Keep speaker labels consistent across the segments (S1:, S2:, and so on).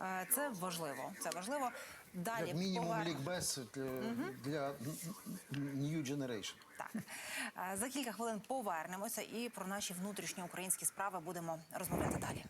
S1: Е, Це важливо. Це важливо. Далі
S2: Як мінімум
S1: повер-
S2: лікбез для, для New Generation.
S1: Так Е, за кілька хвилин повернемося і про наші внутрішні українські справи будемо розмовляти далі.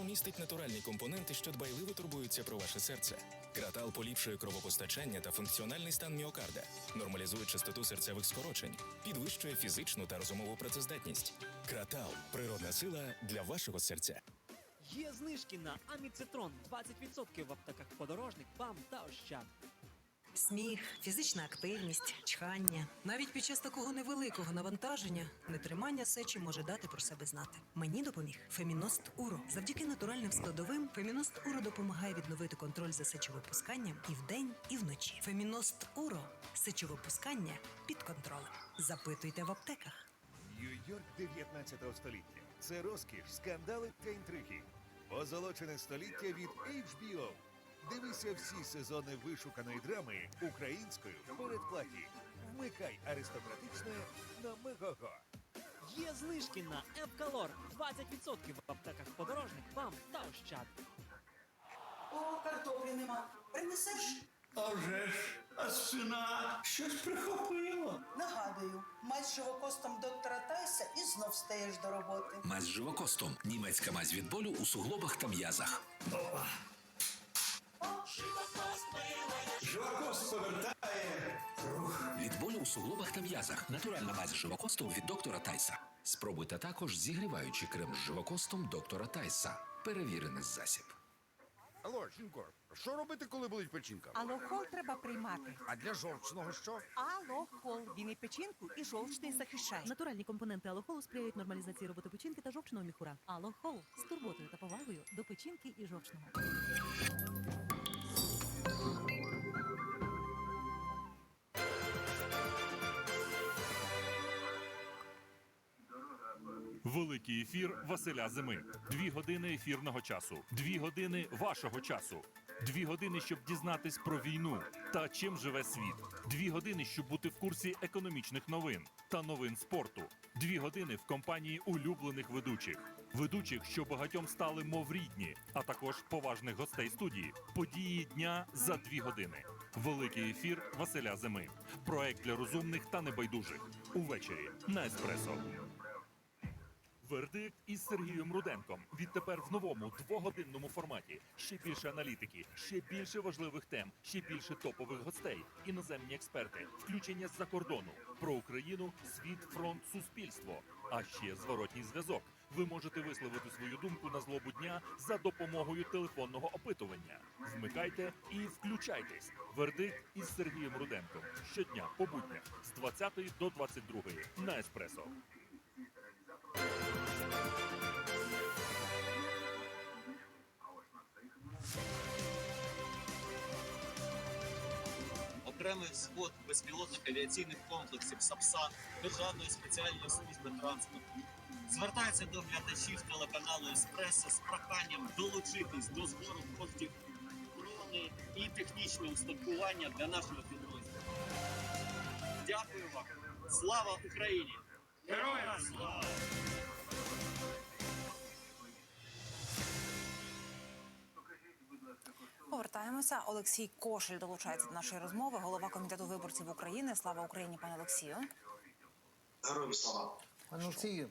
S3: Кратал містить натуральні компоненти, що дбайливо турбуються про ваше серце. Кратал поліпшує кровопостачання та функціональний стан міокарда, нормалізує частоту серцевих скорочень, підвищує фізичну та розумову працездатність. Кратал природна сила для вашого серця.
S4: Є знижки на аміцитрон 20% в аптеках подорожник, БАМ та Ощад.
S5: Сміх, фізична активність, чхання. Навіть під час такого невеликого навантаження нетримання сечі може дати про себе знати. Мені допоміг Феміност Уро. Завдяки натуральним складовим Феміност Уро допомагає відновити контроль за сечовипусканням і вдень, і вночі. Феміност Уро сечовипускання під контролем. Запитуйте в аптеках.
S6: Нью-Йорк 19 століття. Це розкіш, скандали та інтриги. Позолочене століття від HBO. Дивися всі сезони вишуканої драми українською в передплаті. Вмикай аристократичне на Мегого.
S4: Є знижки на Евкалор 20% в аптеках подорожник, БАМ та Ощад.
S7: О, картоплі нема. Принесеш?
S8: А вже ж, а спина щось прихопило.
S7: Нагадую, мазь з живокостом доктора Тайса і знов стаєш до роботи.
S9: Мазь з живокостом. Німецька мазь від болю у суглобах та м'язах.
S8: Живокост повертає рух.
S9: Від болю у суглобах та м'язах. Натуральна мазь з живокостом від доктора Тайса. Спробуйте також зігріваючий крем з живокостом доктора Тайса. Перевірений засіб.
S10: Алло, жінко, що робити, коли болить печінка?
S11: Алохол треба приймати.
S10: А для жовчного що?
S11: Алохол. Він і печінку, і жовчний захищає.
S12: Натуральні компоненти алохолу сприяють нормалізації роботи печінки та жовчного міхура. Алохол з турботою та повагою до печінки і жовчного.
S13: Великий ефір Василя Зими. Дві години ефірного часу, дві години вашого часу, дві години, щоб дізнатись про війну та чим живе світ. Дві години, щоб бути в курсі економічних новин та новин спорту. Дві години в компанії улюблених ведучих. Ведучих, що багатьом стали мов рідні, а також поважних гостей студії. Події дня за дві години. Великий ефір Василя Зими. Проект для розумних та небайдужих. Увечері на еспресо. Вердикт із Сергієм Руденком. Відтепер в новому двогодинному форматі. Ще більше аналітики, ще більше важливих тем, ще більше топових гостей, іноземні експерти, включення з-за кордону про Україну, світ, фронт, суспільство. А ще зворотній зв'язок. Ви можете висловити свою думку на злобу дня за допомогою телефонного опитування. Вмикайте і включайтесь. Вердикт із Сергієм Руденком. Щодня по буднях з 20 до 22 на еспресо.
S4: Окремий взвод безпілотних авіаційних комплексів САПСА Державної спеціальної служби транспорту звертається до глядачів телеканалу Еспресо з проханням долучитись до збору коштів дрони і технічне устаткування для нашого підрозділу. Дякую вам! Слава Україні! Героям слава!
S1: Повертаємося. Олексій Кошель долучається до нашої розмови. Голова комітету виборців України. Слава Україні, пане Олексію.
S10: Героям слава.
S2: Пане Олексію,